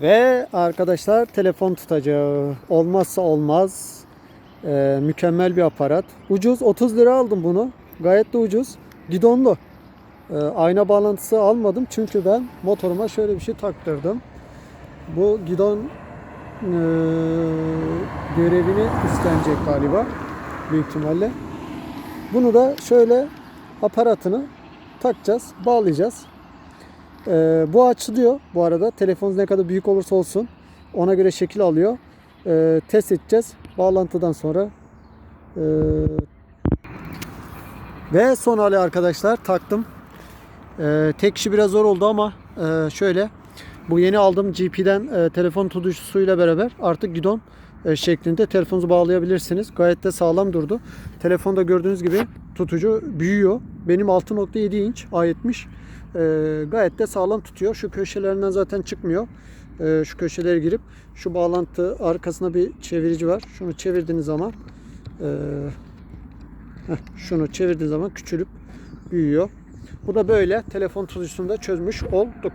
Ve arkadaşlar telefon tutacağı. Olmazsa olmaz. Ee, mükemmel bir aparat. Ucuz 30 lira aldım bunu. Gayet de ucuz. Gidonlu. Ee, ayna bağlantısı almadım çünkü ben motoruma şöyle bir şey taktırdım. Bu gidon e, görevini üstlenecek galiba. Büyük ihtimalle. Bunu da şöyle aparatını takacağız, bağlayacağız. Ee, bu açılıyor bu arada. Telefonunuz ne kadar büyük olursa olsun ona göre şekil alıyor. Ee, test edeceğiz. Bağlantıdan sonra ee, ve son hali arkadaşlar taktım. Ee, tek kişi biraz zor oldu ama ee, şöyle bu yeni aldığım GP'den ee, telefon tutucusuyla beraber artık gidon ee, şeklinde telefonunuzu bağlayabilirsiniz. Gayet de sağlam durdu. Telefonda gördüğünüz gibi tutucu büyüyor. Benim 6.7 inç A70. Ee, gayet de sağlam tutuyor. Şu köşelerinden zaten çıkmıyor. Ee, şu köşelere girip şu bağlantı arkasına bir çevirici var. Şunu çevirdiğiniz zaman ee, heh, şunu çevirdiğiniz zaman küçülüp büyüyor. Bu da böyle telefon tutucusunu da çözmüş olduk.